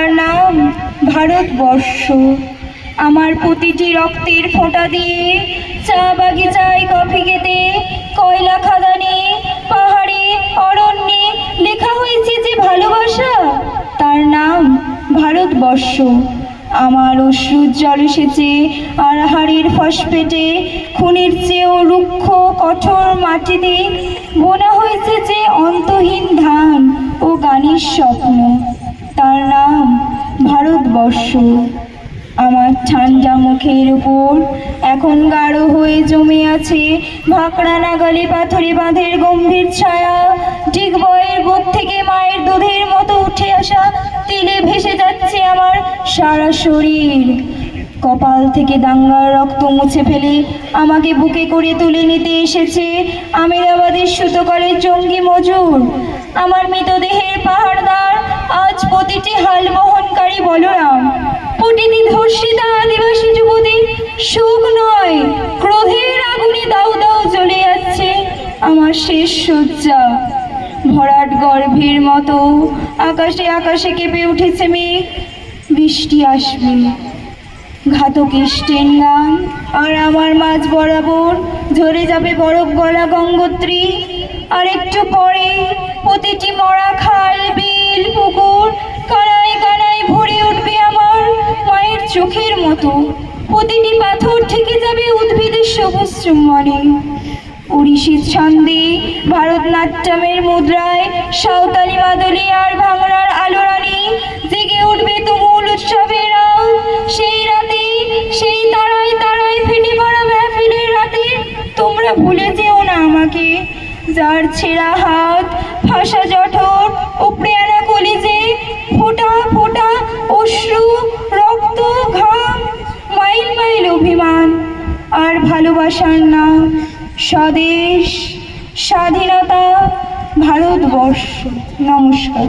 তার নাম ভারতবর্ষ। আমার প্রতিটি রক্তের ফোঁটা দিয়ে চা বাগিচায় কফি খেতে কয়লা খাদানে, পাহাড়ে, অরণ্যে লেখা হয়েছে যে ভালোবাসা, তার নাম ভারতবর্ষ। আমার অশ্রুর জল এসেছে আর হাড়ির ফসফেটে খুনির চেয়েও রুক্ষ কঠোর মাটিতে বোনা হয়েছে যে অন্তহীন ধান ও গানের স্বপ্ন। ভারতবর্ষ। আমার ঠান্ডা মুখের উপর এখন গাঢ় হয়ে জমে আছে ভাকড়া নাগালি পাথরে বাঁধের গম্ভীর ছায়া। ঠিক বয়ের বুক থেকে মায়ের দুধের মতো উঠে আসা তেলে ভেসে যাচ্ছে আমার সারা শরীর। কপাল থেকে দাঙ্গার রক্ত মুছে ফেলে আমাকে বুকে করে তুলে নিতে এসেছে আমেদাবাদের সুতোকলের জঙ্গি মজুর। আমার মৃতদেহের পাহাড়দার ধর্ষিতা আদিবাসী যুবতীর সুখ নয়, ক্রোধের আগুনে দাউ দাউ জ্বলে যাচ্ছে আমার শেষ সজ্জা ভরাট গর্ভের মতো আকাশে আকাশে কেঁপে উঠেছে মেঘ, বৃষ্টি আসবে। ঘাতক স্টেন গান, আর আমার মাঝ বরাবর ঝরে যাবে বরফ গলা গঙ্গোত্রী। আর একটু পরে প্রতিটি মরা খাল চোখের মতো। প্রতিটি পাথর থেকে যাবে উদ্ভিদের সবুজ চুম্বনে। উড়িষির ছন্দে ভারতনাট্যমের মুদ্রায় সাঁওতালি মাদলি আর ভাঙড়ার আলোরানি জেগে উঠবে তুমুল উৎসবের সেই রাতে, সেই তারায় তারায় ফেটে পড়া মেহফিলের রাতে তোমরা ভুলে যেও না আমাকে। যার ছেঁড়া হাত ফাঁসা জঠর উপড়ে ভালোবাসার নাম স্বদেশ স্বাধীনতা ভারতবর্ষ। নমস্কার।